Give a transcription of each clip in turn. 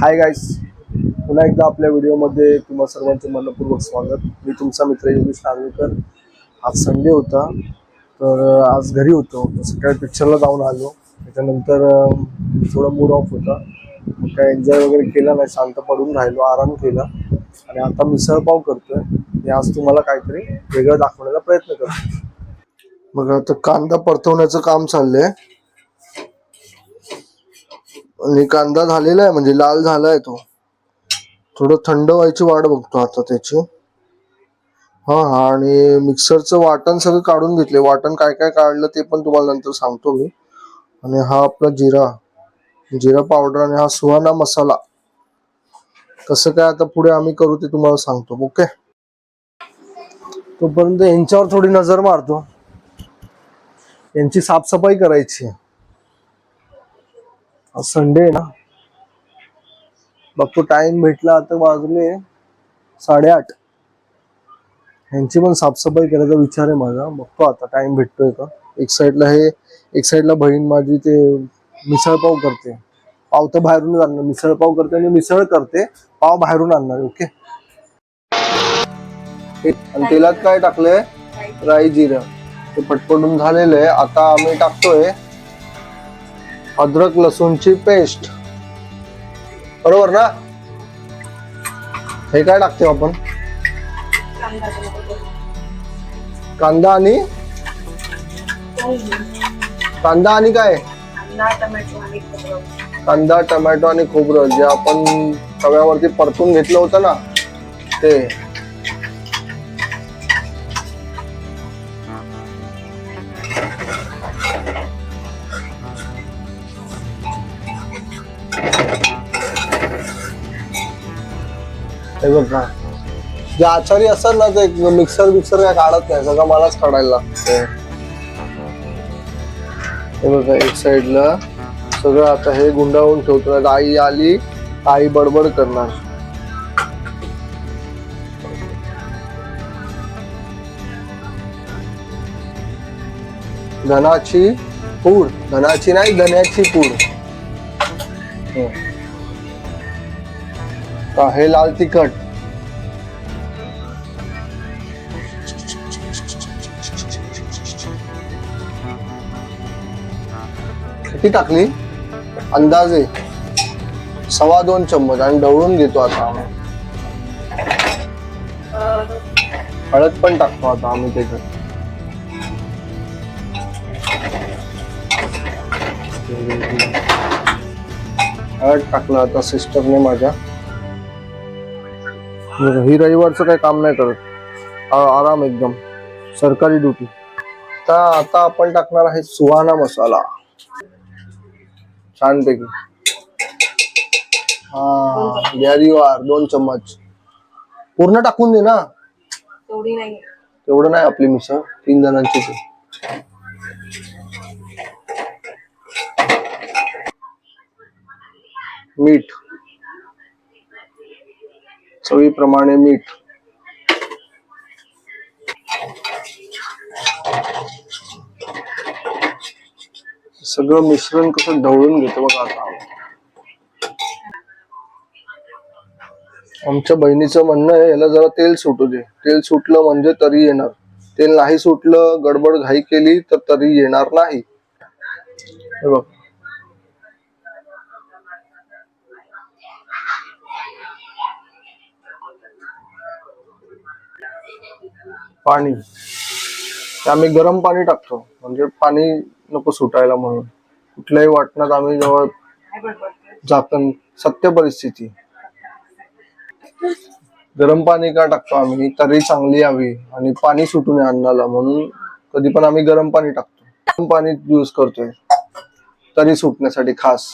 Hi guys पुन्हा एकदा आपल्या व्हिडिओमध्ये तुम्हा सर्वांचे मनपूर्वक स्वागत. मी तुमचा मित्र योगेश नागवेकर आज संडे होता तर आज घरी होतो. सकाळी पिक्चरला जाऊन आलो. त्याच्यानंतर थोडं थोडा मूड ऑफ होता. मग काय एन्जॉय वगैरे केला नाही शांत पडून राहिलो आराम केला. आणि आता मिसळपाव करतोय. मी आज तुम्हाला काहीतरी वेगळं दाखवण्याचा प्रयत्न करतो मग आता कांदा परतवण्याचं काम चाललंय. आणि कांदा झालेला आहे म्हणजे लाल झालाय तो. थोडं थंड व्हायची वाट बघतो आता त्याची. हा हा आणि मिक्सरचं वाटण सगळं काढून घेतले. वाटण काय काय काढलं ते पण तुम्हाला नंतर सांगतो मी. आणि हा आपला जिरा. जिरा पावडर आणि हा सुहाना मसाला. कसं काय आता पुढे आम्ही करू ते तुम्हाला सांगतो ओके? तोपर्यंत यांच्यावर थोडी नजर मारतो. यांची साफसफाई करायची आहे. संडे आहे ना. बघतो टाइम भेटला आता वाजले साडेआठ. यांची पण साफसफाई करायचा विचार आहे माझा. बघतो आता टाइम भेटतोय का. एक साईडला हे एक साईडला बहीण माझी ते मिसळपाव करते. पाव तर बाहेरून आणणार. मिसळपाव करते आणि मिसळ करते. पाव बाहेरून आणणार ओके आणि तेलात काय टाकलंय? राई जिरं. ते पटपटून झालेलं आहे. आता आम्ही टाकतोय अद्रक लसूणची पेस्ट. बरोबर ना? हे काय टाकते आपण? कांदा आणि? कांदा आणि काय? कांदा टमॅटो आणि खोबरं. जे आपण तव्यावरती परतून घेतलं होतं ना ते. हे बघ ना. जे आचारी असतात ना ते मिक्सर बिक्सर काय काढत नाही सगळं मलाच काढायला लागतं हे बघा एक साइडला सगळं आता हे गुंडाळून ठेवतो नाही आई आली आई बडबड करणार. धनाची पूड. धनाची नाही धन्याची पूड. का हे लाल तिखट? किती टाकली? अंदाजे सव्वा दोन चम्मच आणि ढवळून घेतो आता आम्ही. हळद पण टाकतो आता आम्ही त्याच्यात. हळद टाकलं आता सिस्टरने माझ्या. ही रविवारचं काही काम नाही करत. आराम एकदम. सरकारी ड्युटी आता आता आपण टाकणार आहे सुहाना मसाला. छानपैकी. हा गॅरी वार दोन चम्मच. पूर्ण टाकून दे ना. तेवढी नाही. आपली मिसळ तीन जणांची. मीठ. चवीप्रमाणे मीठ. सगळं मिश्रण कसं ढवळून घेतो बघा आता. आमच्या बहिणीचं म्हणणं आहे याला जरा तेल सुटू दे. तेल सुटलं म्हणजे तरी येणार. तेल नाही सुटलं गडबड घाई केली तर तरी येणार नाही. बघ. पाणी. आम्ही गरम पाणी टाकतो. म्हणजे पाणी नको सुटायला म्हणून. कुठल्याही वाटणात आम्ही जवळ काय झाकण सत्य परिस्थिती. गरम पाणी का टाकतो आम्ही? तरी चांगली यावी आणि पाणी सुटू नये अन्नाला म्हणून कधी पण आम्ही गरम पाणी टाकतो. गरम पाणी यूज करतोय. तरी सुटण्यासाठी खास.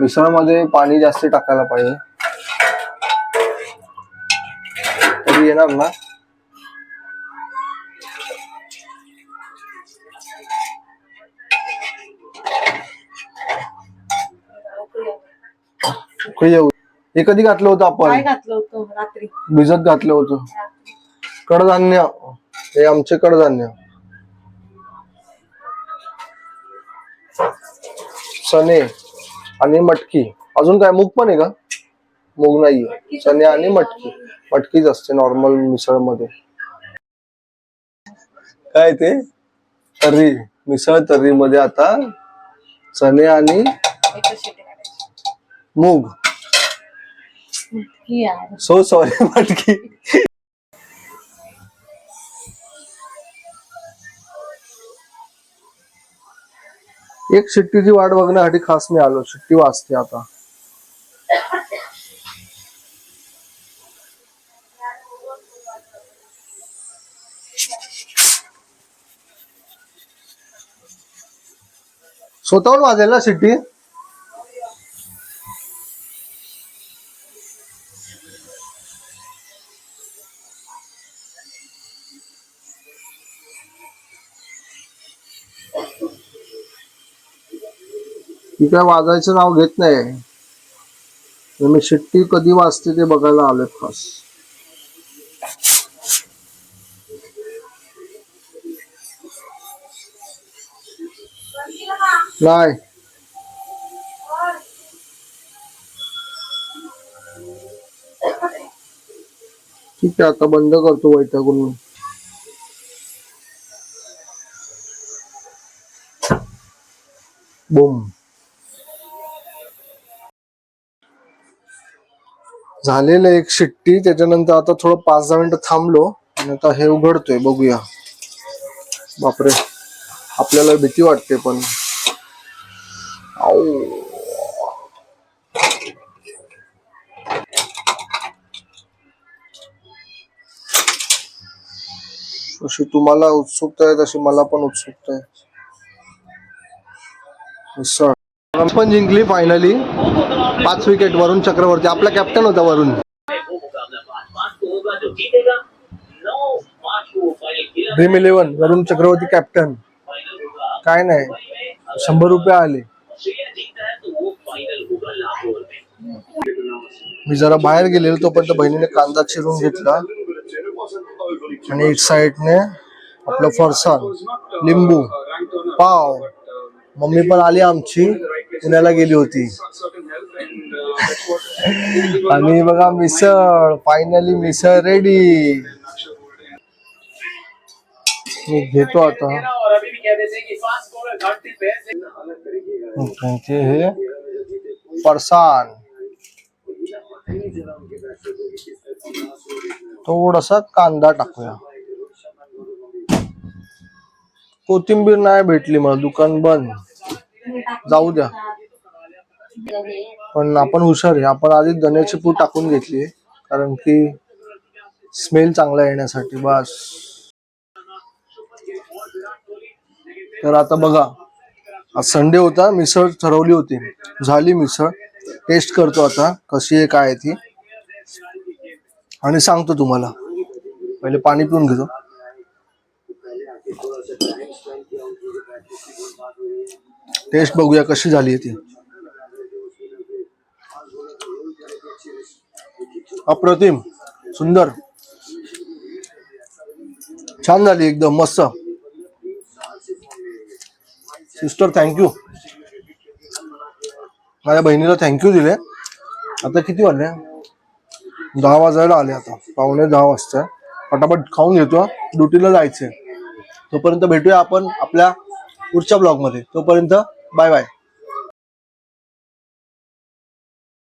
मिसळमध्ये पाणी जास्त टाकायला पाहिजे. तरी येणार ना? उकळी येऊ? हे कधी घातलं होतं काय आपण घातलं होतं? रात्री. भिजत घातलं होतं. कडधान्य. हे आमचे कडधान्य. चणे आणि मटकी. अजून काय? मूग पण आहे का? मूग नाहीये. चणे आणि मटकी. मटकीच असते नॉर्मल मिसळमध्ये काय ते? तर्री. मिसळ तर्री मध्ये आता चणे आणि मूग. सो सॉरी मटकी. एक शिट्टीची वाट बघण्यासाठी खास मी आलो. शिट्टी वाजते आता. स्वतःहून वाजेल ना शिट्टी इकडे वाजायचं नाव घेत नाही. तर मी शिट्टी कधी वाजते ते बघायला आलोय खास. नाही ठीक आहे आता बंद करतो वैतागून मी. बुम. झालेलं एक शिट्टी त्याच्यानंतर आता थोडं पाच दहा मिनिटं थांबलो आणि आता हे उघडतोय बघूया. बापरे. आपल्याला भीती वाटते पण. अशी जशी तुम्हाला उत्सुकता आहे तशी मला पण उत्सुकता आहे. पण जिंकली फायनली पाच विकेट वरून चक्रवर्ती. आपला कॅप्टन होता वरून. Dream eleven Varun Chakravarthy captain काय नाही. शंभर रुपये आले. मी जरा बाहेर गेलेलो तोपर्यंत बहिणीने कांदा चिरून घेतला. आणि एक साईडने आपलं फरसाण लिंबू पाव. मम्मी पण आली आमची पुण्याला गेली होती. आणि बघा मिसळ फायनली मिसळ रेडी मी घेतो आता. त्यांचे हे। परेशान। थोडासा कांदा टाकूया। कोथिंबीर नाही भेटली मला दुकान बंद। जाऊ द्या। पण आपण हुशार आहे आपण आधी धन्याची पूड टाकून घेतली कारण की स्मेल चांगला येण्यासाठी बस। तर आता बघा आज संडे होता मिसळ ठरवली होती. झाली मिसळ. टेस्ट करतो आता कशी आहे काय आहे ती. आणि सांगतो तुम्हाला. पहिले पाणी पिऊन घेतो. टेस्ट बघूया कशी झाली ती. अप्रतिम सुंदर. छान झाली एकदम मस्त. सिस्टर थँक्यू माझ्या बहिणीला थँक्यू दिले. आता किती वाजले? दहा वाजायला आले आता. पावणे दहा वाजता. पटापट खाऊन घेतो. ड्युटीला जायचंय. तोपर्यंत भेटूया आपण आपल्या पुढच्या ब्लॉगमध्ये. तोपर्यंत बाय बाय